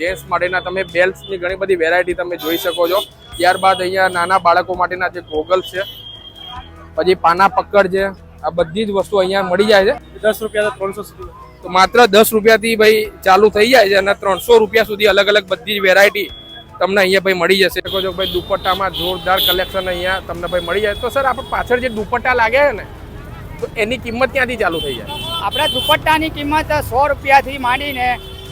Gents માટેના તમે બેલ્ટ્સની ઘણી બધી વેરાયટી તમે જોઈ શકો છો. ત્યારબાદ અહીંયા નાના બાળકો માટેના જે ગોગલ્સ છે પછી પાના પકડ છે આ બધી જ વસ્તુ અહીંયા મળી જાય છે. દસ રૂપિયા ત્રણસો સુધી તો માત્ર દસ રૂપિયાથી ભાઈ ચાલુ થઈ જાય છે અને ત્રણસો રૂપિયા સુધી અલગ અલગ બધી જ વેરાયટી તમને અહીંયા ભાઈ મળી જશે. શકો છો ભાઈ દુપટ્ટામાં જોરદાર કલેક્શન અહીંયા તમને ભાઈ મળી જાય. તો સર આપણે પાછળ જે દુપટ્ટા લાગે છે ને તો એની કિંમત ક્યાંથી ચાલુ થઈ જાય? આપણા દુપટ્ટાની કિંમત સો રૂપિયાથી માંડીને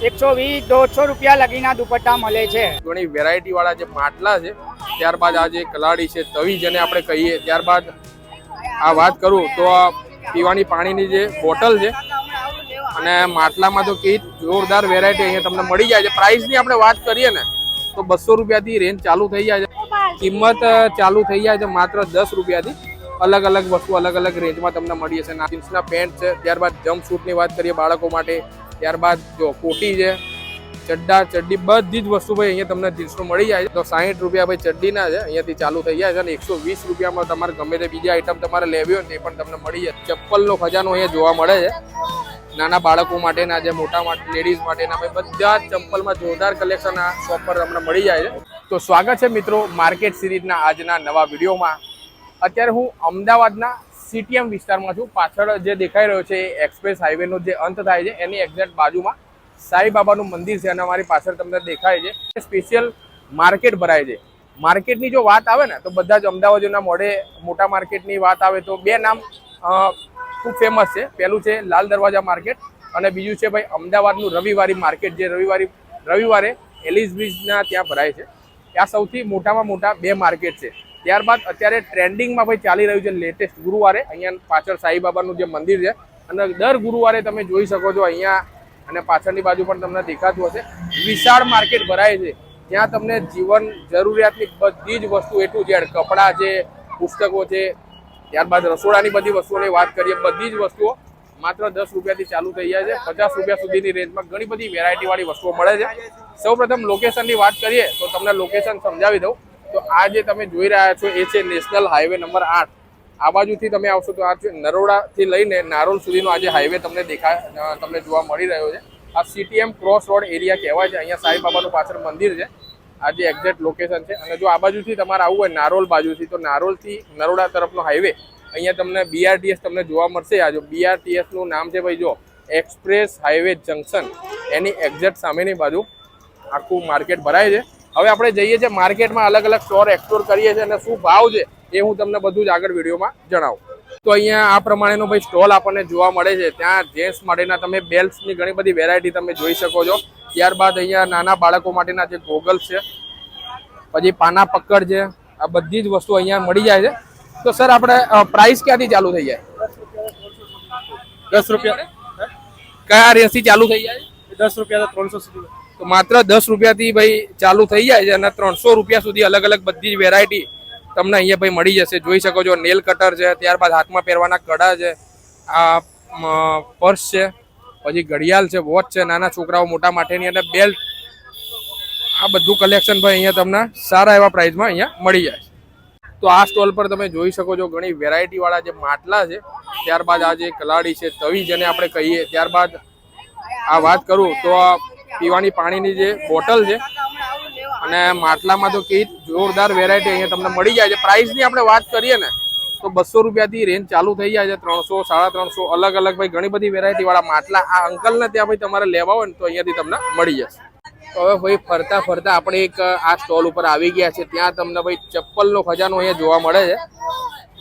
એકસો વીસ દોઢસો રૂપિયા લગીના દુપટ્ટા મળે છે. ઘણી વેરાયટી વાળા જે માટલા છે, ત્યારબાદ આ જે કલાડી છે, તવી જેને આપણે કહીએ, ત્યારબાદ આ વાત કરું તો આ પીવાની પાણીની જે બોટલ છે, અને માટલામાં તો કઈ જોરદાર વેરાયટી અહીંયા તમને મળી જાય છે. પ્રાઇસની આપણે વાત કરીએ ને, તો બસો રૂપિયાથી રેન્જ ચાલુ થઈ જાય છે. કિંમત ચાલુ થઈ જાય છે માત્ર દસ રૂપિયાથી. અલગ અલગ વસ્તુ અલગ અલગ રેન્જમાં તમને મળી જશે. જીન્સના પેન્ટ છે. ત્યારબાદ જમ્પ શૂટની વાત કરીએ બાળકો માટે. ત્યારબાદ જો કોટી છે, ચડ્ડા, ચડ્ડી બધી જ વસ્તુ ભાઈ અહીંયા તમને જીન્સનું મળી જાય તો સાહીઠ રૂપિયા ભાઈ ચડ્ડીના છે, અહીંયાથી ચાલુ થઈ જાય છે અને એકસો વીસ રૂપિયામાં તમારે ગમે તે બીજી આઈટમ તમારે લેવી હોય તે પણ તમને મળી જાય. ચપ્પલનો ખજાનો અહીંયા જોવા મળે છે. નાના બાળકો માટેના જે મોટા માટે લેડીઝ માટેના ભાઈ બધા જ ચંપલમાં જોરદાર કલેક્શન આ શોપ પર તમને મળી જાય છે. તો સ્વાગત છે મિત્રો, માર્કેટ સિરીઝના આજના નવા વિડીયોમાં. અત્યારે હું અમદાવાદના સીટીએમ વિસ્તારમાં છું. પાછળ જે દેખાઈ રહ્યો છે એ એક્સપ્રેસ હાઈવેનો જે અંત થાય છે, એની એક્ઝેક્ટ બાજુમાં સાંઈ બાબાનું મંદિર છે અને અમારી પાછળ તમને દેખાય છે. સ્પેશિયલ માર્કેટ ભરાય છે. માર્કેટની જો વાત આવે ને, તો બધા જ અમદાવાદના મોઢે મોટા માર્કેટની વાત આવે તો બે નામ ખૂબ ફેમસ છે. પહેલું છે લાલ દરવાજા માર્કેટ અને બીજું છે ભાઈ અમદાવાદનું રવિવારી માર્કેટ, જે રવિવારી, રવિવારે એલિઝ બ્રિજના ત્યાં ભરાય છે. આ સૌથી મોટામાં મોટા બે માર્કેટ છે. ત્યારબાદ અત્યારે ટ્રેન્ડિંગમાં ભાઈ ચાલી રહ્યું છે લેટેસ્ટ ગુરુવારે. અહીંયા પાછળ સાઈબાબાનું જે મંદિર છે. અને દર ગુરુવારે તમે જોઈ શકો છો અહીંયા અને પાછળની બાજુ પણ તમને દેખાતું હશે. વિશાળ માર્કેટ ભરાય છે. ત્યાં તમને જીવન જરૂરિયાતની બધી જ વસ્તુ એ ટુ કપડાં છે, પુસ્તકો છે, ત્યારબાદ રસોડાની બધી વસ્તુઓની વાત કરીએ, બધી જ વસ્તુઓ માત્ર દસ રૂપિયાથી ચાલુ થઈ જાય છે. પચાસ રૂપિયા સુધીની રેન્જમાં ઘણી બધી વેરાયટીવાળી વસ્તુઓ મળે છે. સૌપ્રથમ લોકેશનની વાત કરીએ તો તમને લોકેશન સમજાવી દઉં. તો આ જે તમે જોઈ રહ્યા છો, એ છે નેશનલ હાઈવે નંબર આઠ. આ બાજુથી તમે આવશો તો આ નરોડાથી લઈને નારોલ સુધીનો આ જે હાઈવે તમને દેખાય તમને જોવા મળી રહ્યો છે. આ સીટીએમ ક્રોસ રોડ એરિયા કહેવાય છે. અહીંયા સાંઈ બાબાનું પાછળ મંદિર છે. આ જે એક્ઝેક્ટ લોકેશન છે. અને જો આ બાજુથી તમારે આવવું હોય નારોલ બાજુથી, તો નારોલથી નરોડા તરફનો હાઈવે અહીંયા તમને બીઆરટીએસ તમને જોવા મળશે. આ જો બીઆરટીએસનું નામ છે ભાઈ જો એક્સપ્રેસ હાઈવે જંકશન એની એક્ઝેક્ટ સામેની બાજુ આખું માર્કેટ ભરાય છે. હવે આપણે જઈએ છીએ માર્કેટમાં અલગ અલગ સ્ટોર એક્સપ્લોર કરીએ છીએ અને શું ભાવ છે એ હું તમને બધું જ આગળ વિડીયોમાં જણાવું. તો અહીંયા આ પ્રમાણેનો ભાઈ સ્ટોલ આપણને જોવા મળે છે. ત્યાં જેન્ટ્સ માટેના તમે બેલ્ટ્સની ઘણી બધી વેરાયટી તમે જોઈ શકો છો. ત્યારબાદ અહીંયા નાના બાળકો માટેના જે ગોગલ્સ છે પછી પાના પકડ છે આ બધી જ વસ્તુ અહીંયા મળી જાય છે. તો સર આપણે પ્રાઇસ ક્યાંથી ચાલુ થઈ જાય? દસ રૂપિયા. કયા રેન્જથી ચાલુ થઈ જાય? દસ રૂપિયા ત્રણસો સુધી. તો માત્ર દસ રૂપિયાથી ભાઈ ચાલુ થઈ જાય છે અને ત્રણસો રૂપિયા સુધી અલગ અલગ બધી જ વેરાયટી તમને અહીંયા ભાઈ મળી જશે. જોઈ શકો છો નેલ કટર છે, ત્યારબાદ હાથમાં પહેરવાના કડા છે, આ પર્સ છે, પછી ઘડિયાળ છે વોચ છે, નાના છોકરાઓ મોટા માટેની અને બેલ્ટ આ બધું કલેક્શન ભાઈ અહીંયા તમને સારા એવા પ્રાઇસમાં અહીંયા મળી જાય તો આ સ્ટોલ પર તમે જોઈ શકો છો ઘણી વેરાયટીવાળા જે માટલા છે, ત્યારબાદ આ જે કલાડી છે, તવી જેને આપણે કહીએ, ત્યારબાદ આ વાત કરું તો પીવાની પાણીની જે બોટલ છે અને માટલામાં તો કઈ જોરદાર વેરાયટી અહીંયા તમને મળી જાય છે. પ્રાઇસની આપણે વાત કરીએ ને, તો બસો રૂપિયાથી રેન્જ ચાલુ થઈ જાય છે. ત્રણસો, સાડા ત્રણસો, અલગ અલગ ભાઈ ઘણી બધી વેરાયટીવાળા માટલા આ અંકલને ત્યાં ભાઈ તમારે લેવા હોય ને તો અહીંયાથી તમને મળી જશે. તો હવે ભાઈ ફરતા ફરતા આપણે એક, આ સ્ટોલ ઉપર આવી ગયા છે. ત્યાં તમને ભાઈ ચપ્પલનો ખજાનો અહીંયા જોવા મળે છે.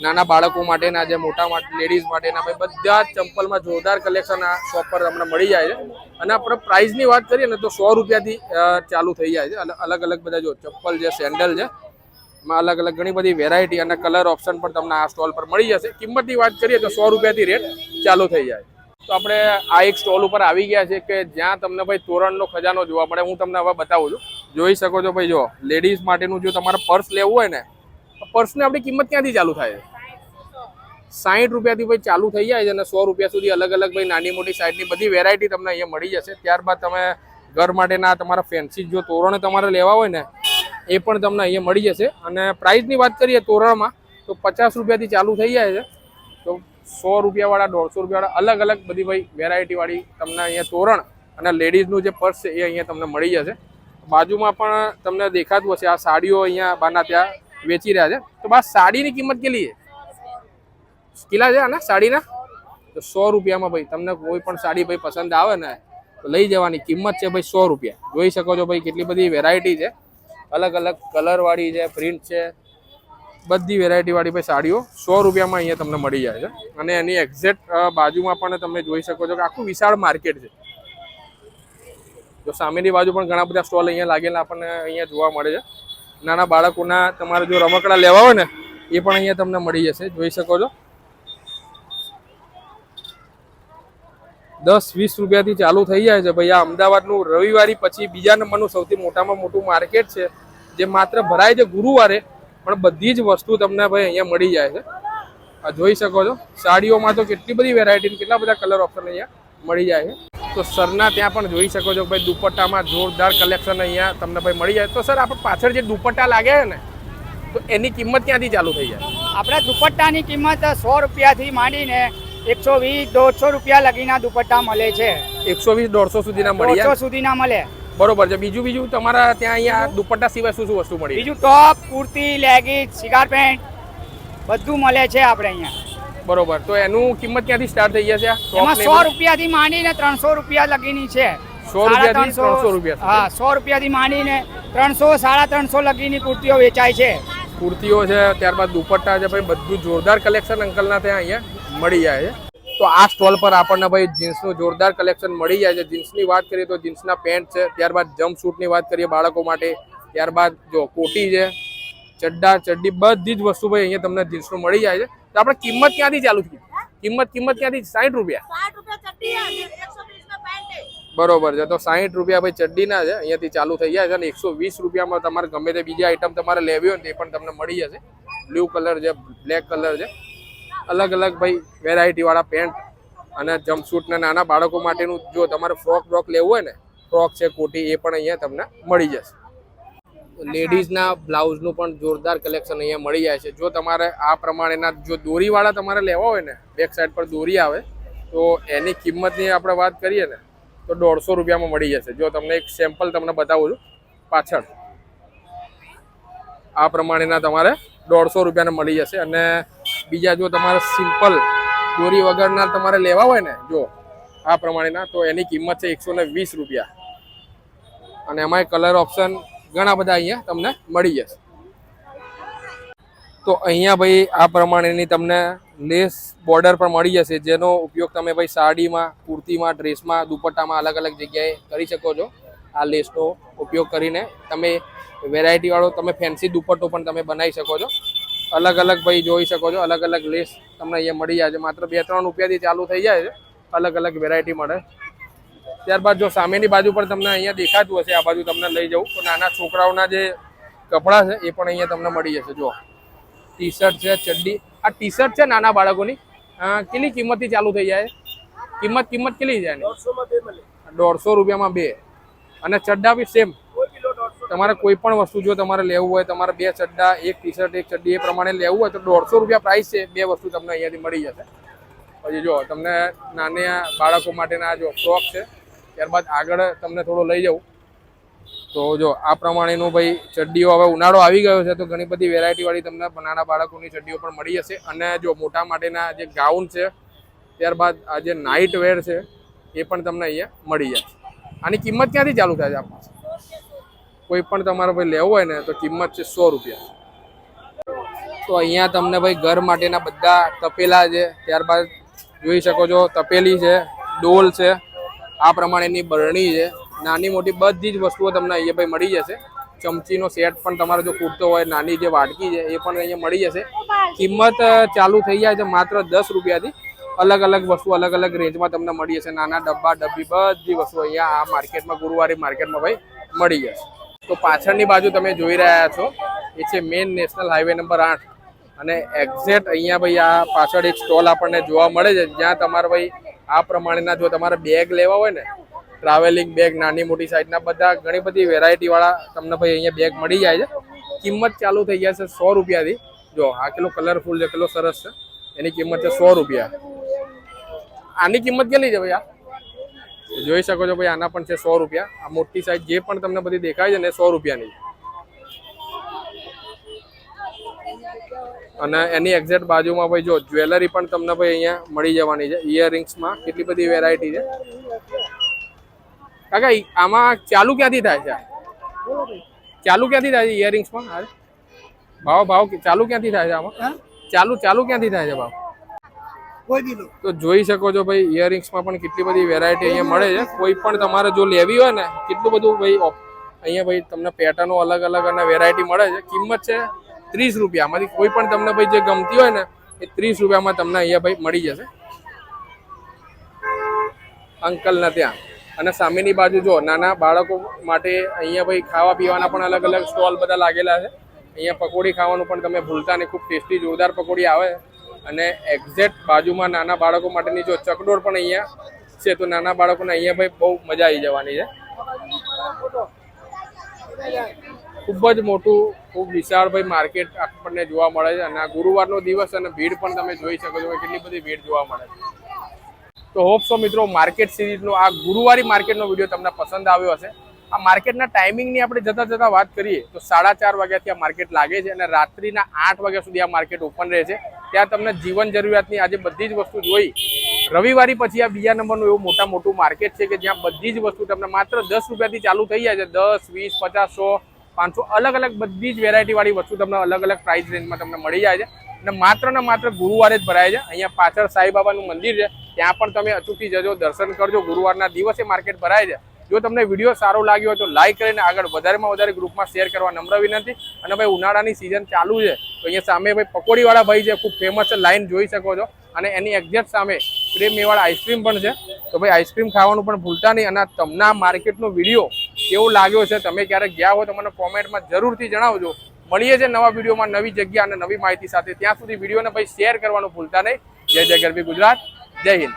નાના બાળકો માટેના, જે મોટા માટે લેડીઝ માટેના બધા જ ચંપલમાં જોરદાર કલેક્શન આ શોપ પર તમને મળી જાય છે. અને આપણે પ્રાઇસની વાત કરીએ ને તો સો રૂપિયાથી ચાલુ થઈ જાય છે. અલ- અલગ અલગ બધા જો ચપ્પલ છે સેન્ડલ છે, એમાં અલગ અલગ ઘણી બધી વેરાયટી અને કલર ઓપ્શન પણ તમને આ સ્ટોલ પર મળી જશે. કિંમતની વાત કરીએ તો સો રૂપિયાથી રેટ ચાલુ થઈ જાય તો આપણે આ એક સ્ટોલ ઉપર આવી ગયા છે કે જ્યાં તમને ભાઈ તોરણનો ખજાનો જોવા મળે. હું તમને હવે બતાવું છું. જોઈ શકો છો ભાઈ જો લેડીઝ માટેનું જો તમારે પર્સ લેવું હોય ને પર્સની આપણી કિંમત ક્યાંથી ચાલુ થાય? સાહીઠ રૂપિયાથી ભાઈ ચાલુ થઈ જાય છે અને સો રૂપિયા સુધી અલગ અલગ ભાઈ નાની મોટી સાઈઝની બધી વેરાયટી તમને અહીંયા મળી જશે. ત્યારબાદ તમે ઘર માટેના તમારા ફેન્સી જો તોરણ તમારે લેવા હોય ને, એ પણ તમને અહીંયા મળી જશે. અને પ્રાઇસની વાત કરીએ તોરણમાં, તો પચાસ રૂપિયાથી ચાલુ થઈ જાય છે. તો સો રૂપિયાવાળા, દોઢસો રૂપિયાવાળા અલગ અલગ બધી ભાઈ વેરાયટીવાળી તમને અહીંયા તોરણ અને લેડીઝનું જે પર્સ છે એ અહીંયા તમને મળી જશે. બાજુમાં પણ તમને દેખાતું હશે, આ સાડીઓ અહીંયા બાના ત્યાં. વેચી રહ્યા છે. તો બસ સાડીની કિંમત કેટલી છે? કેટલા છે આના સાડીના? તો સો રૂપિયામાં ભાઈ, તમને કોઈ પણ સાડી ભાઈ પસંદ આવે ને, તો લઈ જવાની કિંમત છે ભાઈ સો રૂપિયા. જોઈ શકો છો ભાઈ કેટલી બધી વેરાયટી છે. અલગ અલગ કલરવાળી છે પ્રિન્ટ છે. બધી વેરાયટીવાળી ભાઈ સાડીઓ સો રૂપિયામાં અહીંયા તમને મળી જાય છે. અને એની એક્ઝેક્ટ બાજુમાં પણ તમે જોઈ શકો છો કે આખું વિશાળ માર્કેટ છે. જો સામેની બાજુ પણ ઘણા બધા સ્ટોલ અહીંયા લાગેલા આપણને અહીંયા જોવા મળે છે. નાના બાળકોના તમારે જો રમકડા લેવા હોય ને, એ પણ અહીંયા તમને મળી જશે. જોઈ શકો છો. દસ વીસ રૂપિયાથી ચાલુ થઈ જાય છે ભાઈ. આ અમદાવાદનું રવિવારી પછી બીજા નંબરનું સૌથી મોટામાં મોટું માર્કેટ છે. જે માત્ર ભરાય છે ગુરુવારે, પણ બધી જ વસ્તુ તમને ભાઈ અહીંયા મળી જાય છે. આ જોઈ શકો છો. સાડીઓમાં તો કેટલી બધી વેરાયટી કેટલા બધા કલર ઓપ્શન અહીંયા મળી જાય છે. તો સરના ત્યાં પણ જોઈ શકો છો ભાઈ દુપટ્ટામાં જોરદાર કલેક્શન અહીંયા તમને ભાઈ મળી જાય. તો સર આપણે પાછળ જે દુપટ્ટા લાગે છે ને તો એની કિંમત ક્યાંથી ચાલુ થઈ જાય? આપણે દુપટ્ટાની કિંમત સો રૂપિયાથી માંડીને એકસો વીસ દોઢસો રૂપિયા લગીના દુપટ્ટા મળે છે. એકસો વીસ દોઢસો સુધીના મળી દોઢસો જાય સુધીના મળે. બરોબર છે. બીજું બીજું તમારા ત્યાં અહીંયા દુપટ્ટા સિવાય શું શું વસ્તુ મળી? બીજું top kurti leggings cigar pant બધું મળે છે આપણે અહીંયા. બરોબર. તો એનું કિંમત ક્યાંથી સ્ટાર્ટ થઈ જશે એમાં સો રૂપિયાથી માંડીને ત્રણસો રૂપિયા લગીની છે. સો રૂપિયાથી ત્રણસો રૂપિયા હા સો રૂપિયાથી માંડીને ત્રણસો સાડા ત્રણસો લગીની કુર્તીઓ વેચાય છે. કુર્તીઓ છે ત્યારબાદ દુપટ્ટા છે ભાઈ બધું જોરદાર કલેક્શન અંકલના ત્યાં અહીંયા મળી જાય છે. તો આ સ્ટોલ પર આપણને ભાઈ જીન્સનું જોરદાર કલેક્શન મળી જાય છે. જીન્સની વાત કરીએ તો જીન્સના પેન્ટ છે ત્યારબાદ જમ્પ શૂટની વાત કરીએ બાળકો માટે ત્યારબાદ જો કોટી છે ચડ્ડા ચડ્ડી બધી જ વસ્તુ ભાઈ અહીંયા તમને જીન્સનું મળી જાય છે. તો આપણે કિંમત ક્યાંથી ચાલુ થઈ કિંમત કિંમત ક્યાંથી? સાઠ રૂપિયા. બરોબર છે તો સાહીઠ રૂપિયા ભાઈ ચડ્ડીના છે અહીંયાથી ચાલુ થઈ જાય છે અને એકસો વીસ રૂપિયામાં તમારે ગમે તે બીજી આઈટમ તમારે લેવી હોય ને તે પણ તમને મળી જશે. બ્લુ કલર છે બ્લેક કલર છે. અલગ અલગ ભાઈ વેરાયટીવાળા પેન્ટ અને જમ્પસૂટના નાના બાળકો માટેનું જો તમારે ફ્રોક બ્રોક લેવું હોય ને ફ્રોક છે કોટી એ પણ અહીંયા તમને મળી જશે. લેડીઝના બ્લાઉઝનું પણ જોરદાર કલેક્શન અહીંયા મળી જાય છે. જો તમારે આ પ્રમાણેના જો દોરીવાળા તમારે લેવા હોય ને, બેક સાઈડ પર દોરી આવે, તો એની કિંમતની આપણે વાત કરીએ ને, તો દોઢસો રૂપિયામાં મળી જશે. જો તમને એક સેમ્પલ તમને બતાવું છું, પાછળ. આ પ્રમાણેના તમારે દોઢસો રૂપિયાના મળી જશે. અને બીજા જો તમારે સિમ્પલ દોરી વગરના તમારે લેવા હોય ને, જો આ પ્રમાણેના, તો એની કિંમત છે એકસો રૂપિયા. અને એમાંય કલર ઓપ્શન ઘણા બધા અહીંયા તમને મળી જશે. તો અહીંયા ભાઈ આ પ્રમાણેની તમને લેસ બોર્ડર પણ મળી જશે, જેનો ઉપયોગ તમે ભાઈ સાડીમાં, કુર્તીમાં, ડ્રેસમાં, દુપટ્ટામાં અલગ અલગ જગ્યાએ કરી શકો છો. આ લેસનો ઉપયોગ કરીને તમે વેરાયટી વાળો તમે ફેન્સી દુપટ્ટો પણ તમે બનાવી શકો છો. અલગ અલગ ભાઈ જોઈ શકો છો, અલગ અલગ લેસ તમને અહીંયા મળી જાય છે. માત્ર બે ત્રણ રૂપિયાથી ચાલુ થઈ જાય છે. અલગ અલગ વેરાયટી મળે. ત્યારબાદ જો સામેની બાજુ પણ તમને અહીંયા દેખાતું હશે આ બાજુ તમને લઈ જવું. તો નાના છોકરાઓના જે કપડાં છે એ પણ અહીંયા તમને મળી જશે. જો ટી શર્ટ છે ચડ્ડી. આ ટી શર્ટ છે નાના બાળકોની. કેટલી કિંમતથી ચાલુ થઈ જાય? કિંમત કિંમત કેટલી જાય દોઢસો રૂપિયામાં બે. અને ચડ્ડા બી સેમ તમારે કોઈ પણ વસ્તુ જો તમારે લેવું હોય તમારે બે ચડ્ડા એક ટી શર્ટ એક ચડ્ડી એ પ્રમાણે લેવું હોય તો દોઢસો રૂપિયા પ્રાઇસ છે. બે વસ્તુ તમને અહીંયાથી મળી જશે. પછી જો તમને નાના બાળકો માટેના આ જો ફ્રોક છે ત્યારબાદ આગળ તમને થોડો લઈ જાઉં. તો જો, આ પ્રમાણેનું ભાઈ ચડ્ડીઓ હવે ઉનાળો આવી ગયો છે, તો ઘણી બધી વેરાયટીવાળી તમને નાના બાળકોની ચડ્ડીઓ પણ મળી જશે અને જો મોટા માટેના જે ગાઉન છે, ત્યારબાદ આ જે નાઇટ વેર છે, એ પણ તમને અહીંયા મળી જશે આની કિંમત ક્યાંથી ચાલુ થાય છે આપણી? કોઈ પણ તમારે ભાઈ લેવું હોય ને, તો કિંમત છે સો રૂપિયા. તો અહીંયા તમને ભાઈ ઘર માટેના બધા તપેલા છે. ત્યારબાદ જોઈ શકો છો, તપેલી છે, ડોલ છે આ પ્રમાણેની બરણી છે. નાની મોટી બધી જ વસ્તુઓ તમને અહીંયા ભાઈ મળી જશે. ચમચીનો સેટ પણ તમારે જો ખૂટતો હોય, નાની જે વાટકી છે, એ પણ અહીંયા મળી જશે. કિંમત ચાલુ થઈ જાય છે માત્ર દસ રૂપિયાથી. અલગ અલગ વસ્તુ, અલગ અલગ રેન્જમાં તમને મળી જશે. નાના ડબ્બા, ડબ્બી, બધી વસ્તુ અહીંયા આ માર્કેટમાં, ગુરુવારી માર્કેટમાં ભાઈ મળી જશે. તો પાછળની બાજુ તમે જોઈ રહ્યા છો, એ છે મેઇન નેશનલ હાઈવે નંબર આઠ. અને એક્ઝેક્ટ અહીંયા ભાઈ આ પાછળ એક સ્ટોલ આપણને જોવા મળે છે, જ્યાં તમારે ભાઈ આ પ્રમાણેના જો તમારે બેગ લેવા હોય ને ટ્રાવેલિંગ બેગ નાની મોટી સાઈઝના બધા ઘણી બધી વેરાયટીવાળા તમને ભાઈ અહીંયા બેગ મળી જાય છે. કિંમત ચાલુ થઈ જાય છે સો રૂપિયાથી. જો, આ કેટલો કલરફુલ છે, કેટલો સરસ છે. એની કિંમત છે સો રૂપિયા. આની કિંમત કેટલી છે ભાઈ આ? જોઈ શકો છો ભાઈ, આના પણ છે સો રૂપિયા. આ મોટી સાઈઝ જે પણ તમને બધી દેખાય છે ને સો રૂપિયાની અને એની એક્ઝેક્ટ બાજુમાં ભાઈ જો જ્વેલરી પણ તમને ભાઈ અહીંયા મળી જવાની છે. ઇયરિંગ્સમાં કેટલી બધી વેરાયટી છે. કાકા આમાં ચાલુ ક્યાંથી થાય છે? ચાલુ ક્યાંથી થાય છે ઇયરિંગ્સમાં હારે ભાવ ભાવ ચાલુ ક્યાંથી થાય છે આમાં? ચાલુ ચાલુ ક્યાંથી થાય છે ભાવ? તો જોઈ શકો છો ભાઈ ઇયરિંગ્સમાં પણ કેટલી બધી વેરાયટી અહીંયા મળે છે. કોઈ પણ તમારે જો લેવી હોય ને કેટલું બધું ભાઈ અહીંયા ભાઈ તમને પેટર્નો અલગ અલગ અને વેરાયટી મળે છે. કિંમત છે ત્રીસ રૂપિયામાંથી કોઈ પણ તમને ભાઈ જે ગમતી હોય ને, એ ત્રીસ રૂપિયામાં તમને અહીંયા ભાઈ મળી જશે. અંકલના ત્યાં. અને સામેની બાજુ જો, નાના બાળકો માટે અહીંયા ભાઈ ખાવા પીવાના પણ અલગ અલગ સ્ટોલ બધા લાગેલા છે. અહીંયા પકોડી ખાવાનું પણ તમે ભૂલતા નહીં, ખૂબ ટેસ્ટી, જોરદાર પકોડી આવે. અને એક્ઝેક્ટ બાજુમાં નાના બાળકો માટેની જો ચકડોળ પણ અહીંયા છે, તો નાના બાળકોને અહીંયા ભાઈ બહુ મજા આવી જવાની છે. ખૂબ જ મોટું, ખૂબ વિશાળભાઈ માર્કેટ આપણને જોવા મળે છે અને આ ગુરુવારનો દિવસ અને ભીડ પણ તમે જોઈ શકો છો કેટલી બધી ભીડ જોવા મળે છે. તો હોપ સો મિત્રો માર્કેટ સિરીઝનો આ ગુરુવારી માર્કેટનો વીડિયો તમને પસંદ આવ્યો હશે. આ માર્કેટના ટાઈમિંગની આપણે જતા જતા વાત કરીએ તો સાડા ચાર વાગ્યાથી આ માર્કેટ લાગે છે અને રાત્રિના આઠ વાગ્યા સુધી આ માર્કેટ ઓપન રહે છે. ત્યાં તમને જીવન જરૂરિયાતની આજે બધી જ વસ્તુ જોઈ. રવિવારી પછી આ બીજા નંબરનું એવું મોટા મોટું માર્કેટ છે કે જ્યાં બધી જ વસ્તુ તમને માત્ર દસ રૂપિયાથી ચાલુ થઈ જાય છે. દસ, વીસ, પચાસ, સો પાંચસો અલગ અલગ બધી જ વેરાયટીવાળી વસ્તુ તમને અલગ અલગ પ્રાઇસ રેન્જમાં તમને મળી જાય છે. અને માત્ર ને માત્ર ગુરુવારે જ ભરાય છે. અહીંયા પાછળ સાંઈબાબાનું મંદિર છે. ત્યાં પણ તમે અચૂકથી જજો, દર્શન કરજો. ગુરુવારના દિવસે માર્કેટ ભરાય છે. જો તમને વીડિયો સારો લાગ્યો હોય તો લાઈક કરીને આગળ વધારેમાં વધારે ગ્રુપમાં શેર કરવા નમ્ર વિનંતી. અને ભાઈ ઉનાળાની સિઝન ચાલુ છે, તો અહીંયા સામે ભાઈ પકોડીવાળા ભાઈ છે, ખૂબ ફેમસ લાઈન જોઈ શકો છો. અને એની એક્ઝેક્ટ સામે પ્રેમ મેવાળા આઈસ્ક્રીમ પણ છે. તો ભાઈ આઈસ્ક્રીમ ખાવાનું પણ ભૂલતા નહીં. અને તમને માર્કેટનો વીડિયો કેવો લાગ્યો છે? તમે ક્યારેક ગયા હોય તો મને કોમેન્ટમાં જરૂરથી જણાવજો. મળીએ છે નવા વિડીયોમાં નવી જગ્યા અને નવી માહિતી સાથે. ત્યાં સુધી વિડીયોને ભાઈ શેર કરવાનું ભૂલતા નહીં. જય જય ગરબી ગુજરાત. જય હિન્દ.